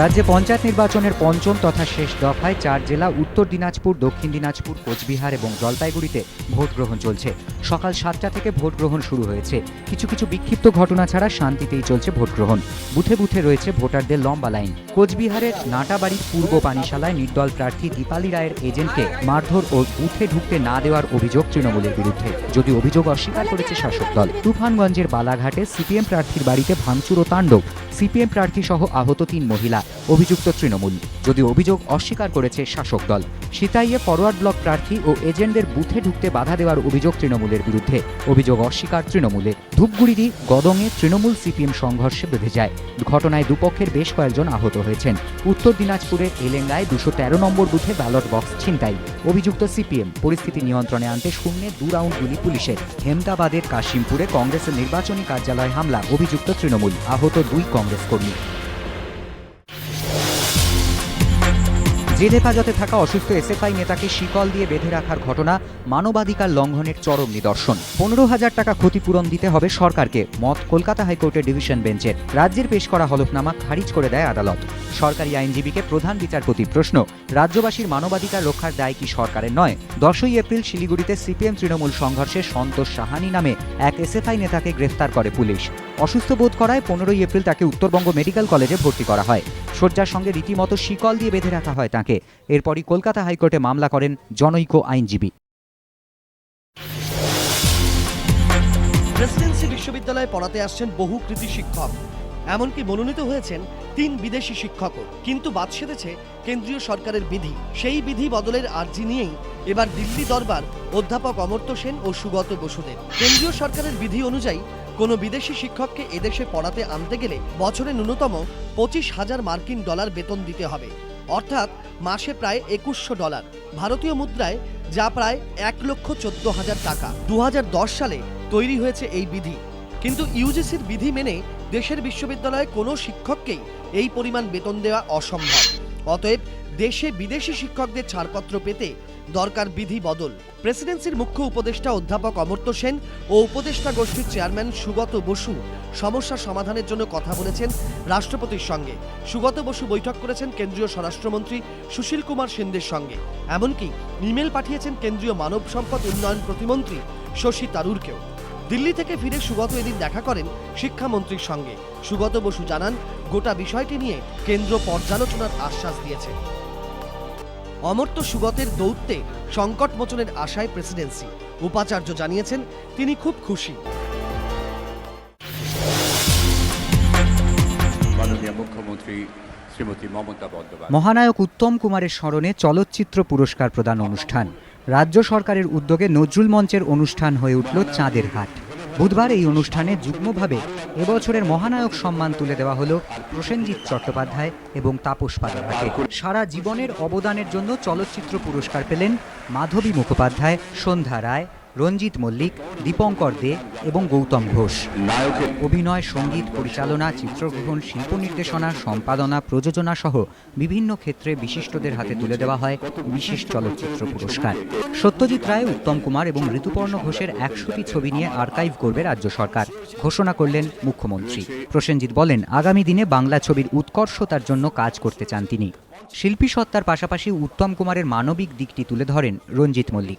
রাজ্যে পঞ্চায়েত নির্বাচনের পঞ্চম তথা শেষ দফায় চার জেলা, উত্তর দিনাজপুর, দক্ষিণ দিনাজপুর, কোচবিহার এবং জলপাইগুড়িতে ভোট গ্রহণ চলছে। সকাল সাতটা থেকে ভোট গ্রহণ শুরু হয়েছে। কিছু কিছু বিক্ষিপ্ত ঘটনা ছাড়া শান্তিতেই চলছে ভোট গ্রহণ বুথে বুথে রয়েছে ভোটারদের লম্বা লাইন। কোচবিহারের নাটাবাড়ির পূর্ব পানিশালায় নির্দল প্রার্থী দীপালি রায়ের এজেন্টকে মারধর ও বুথে ঢুকতে না দেওয়ার অভিযোগ তৃণমূলের বিরুদ্ধে। যদি অভিযোগ অস্বীকার করেছে শাসক দল। তুফানগঞ্জের বালাঘাটে সিপিএম প্রার্থীর বাড়িতে ভাঙচুর ও তাণ্ডব। সিপিএম প্রার্থী সহ আহত তিন মহিলা, অভিযুক্ত তৃণমূল। যদি অভিযোগ অস্বীকার করেছে শাসক দল, সিতাইয়ে ফরওয়ার্ড ব্লক প্রার্থী ও এজেন্টদের বুথে ঢুকতে বাধা দেওয়ার অভিযোগ তৃণমূলের বিরুদ্ধে। অভিযোগ অস্বীকার তৃণমূলের ধূপগুড়িরই গদঙে তৃণমূল সিপিএম সংঘর্ষে বেঁধে যায়। ঘটনায় দুপক্ষের বেশ কয়েকজন আহত হয়েছেন। উত্তর দিনাজপুরের এলেঙ্গায় দুশো তেরো নম্বর বুথে ব্যালট বক্স ছিনতাই। অভিযুক্ত সিপিএম পরিস্থিতি নিয়ন্ত্রণে আনতে শূন্যে দু রাউন্ড গুলি পুলিশের। হেমদাবাদের কাশিমপুরে কংগ্রেসের নির্বাচনী কার্যালয় হামলা, অভিযুক্ত তৃণমূল। আহত দুই কংগ্রেস вам, Росковнефть. জেল হেফাজতে থাকা অসুস্থ এসএফআই নেতাকে শিকল দিয়ে বেঁধে রাখার ঘটনা মানবাধিকার লঙ্ঘনের চরম নিদর্শন। পনেরো হাজার টাকা ক্ষতিপূরণ দিতে হবে সরকারকে, মত কলকাতা হাইকোর্টের ডিভিশন বেঞ্চের রাজ্যের পেশ করা হলফনামা খারিজ করে দেয় আদালত। সরকারি আইনজীবীকে প্রধান বিচারপতি প্রশ্ন, রাজ্যবাসীর মানবাধিকার রক্ষার দায় কি সরকারের নয়? দশই এপ্রিল শিলিগুড়িতে সিপিএম তৃণমূল সংঘর্ষে সন্তোষ সাহানি নামে এক এসএফআই নেতাকে গ্রেফতার করে পুলিশ। অসুস্থ বোধ করায় পনেরোই এপ্রিল তাকে উত্তরবঙ্গ মেডিকেল কলেজে ভর্তি করা হয়। শয্যার সঙ্গে রীতিমতো শিকল দিয়ে বেঁধে রাখা হয় তাকে। এরপরই কলকাতা হাইকোর্টে মামলা করেন জনৈক আইনজীবী। প্রেসিডেন্সি বিশ্ববিদ্যালয়ে পড়াতে আসছেন বহু কৃতি শিক্ষক। এমনকি মনোনীত হয়েছেন তিন বিদেশি শিক্ষকও। কিন্তু বাদ সেধেছে কেন্দ্রীয় সরকারের বিধি। সেই বিধি বদলের আর্জি নিয়েই এবার দিল্লি দরবার অধ্যাপক অমর্ত্য সেন ও সুগত বসুদের। কেন্দ্রীয় সরকারের বিধি অনুযায়ী কোনো বিদেশি শিক্ষককে এদেশে পড়াতে আনতে গেলে বছরে ন্যূনতম পঁচিশ হাজার মার্কিন ডলার বেতন দিতে হবে। অর্থাৎ মাসে প্রায় একুশশো ডলার। ভারতীয় মুদ্রায় যা প্রায় এক লক্ষ চোদ্দ হাজার টাকা। দু হাজার দশ সালে তৈরি হয়েছে এই বিধি। কিন্তু ইউজিসির বিধি মেনে দেশের বিশ্ববিদ্যালয়ে কোনো শিক্ষককেই এই পরিমাণ বেতন দেওয়া অসম্ভব। অতএব দেশে বিদেশি শিক্ষকদের ছাড়পত্র পেতে দরকার বিধি বদল। প্রেসিডেন্সির মুখ্য উপদেষ্টা অধ্যাপক অমর্ত্য সেন ও উপদেষ্টা গোষ্ঠীর চেয়ারম্যান সুগত বসু সমস্যা সমাধানের জন্য কথা বলেছেন রাষ্ট্রপতির সঙ্গে। সুগত বসু বৈঠক করেছেন কেন্দ্রীয় স্বরাষ্ট্রমন্ত্রী সুশীল কুমার সেনদের সঙ্গে। এমনকি ইমেল পাঠিয়েছেন কেন্দ্রীয় মানব সম্পদ উন্নয়ন প্রতিমন্ত্রী শশী তারুরকেও। দিল্লি থেকে ফিরে সুগত এদিন দেখা করেন শিক্ষামন্ত্রীর সঙ্গে। সুগত বসু জানান গোটা বিষয়টি নিয়ে কেন্দ্র পর্যালোচনার আশ্বাস দিয়েছে। অমর্ত্য সুগতের দৌত্যে সংকট মোচনের আশায় প্রেসিডেন্সি। উপাচার্য জানিয়েছেন তিনি খুব খুশি। মাননীয় মুখ্যমন্ত্রী শ্রীমতী মমতা বন্দ্যোপাধ্যায়। মহানায়ক উত্তম কুমারের স্মরণে চলচ্চিত্র পুরস্কার প্রদান অনুষ্ঠান। রাজ্য সরকারের উদ্যোগে নজরুল মঞ্চের অনুষ্ঠান হয়ে উঠল চাঁদের হাট। বুধবার এই অনুষ্ঠানে যুগ্মভাবে এবছরের মহানায়ক সম্মান তুলে দেওয়া হলো প্রসেনজিৎ চট্টোপাধ্যায় এবং তাপস পাদাকে সারা জীবনের অবদানের জন্য চলচ্চিত্র পুরস্কার পেলেন মাধবী মুখোপাধ্যায়, সন্ধ্যা রায় রঞ্জিত মল্লিক দীপঙ্কর দে এবং গৌতম ঘোষ। অভিনয় সংগীত পরিচালনা চিত্রগ্রহণ শিল্প নির্দেশনা সম্পাদনা প্রযোজনা সহ বিভিন্ন ক্ষেত্রে বিশিষ্টদের হাতে তুলে দেওয়া হয় বিশেষ চলচ্চিত্র পুরস্কার। সত্যজিৎ রায় উত্তম কুমার এবং ঋতুপর্ণ ঘোষের একশোটি ছবি নিয়ে আর্কাইভ করবে রাজ্য সরকার। ঘোষণা করলেন মুখ্যমন্ত্রী। প্রসেনজিৎ বলেন আগামী দিনে বাংলা ছবির উৎকর্ষতার জন্য কাজ করতে চান তিনি। শিল্পী সত্তার পাশাপাশি উত্তম কুমারের মানবিক দিকটি তুলে ধরেন রঞ্জিত মল্লিক।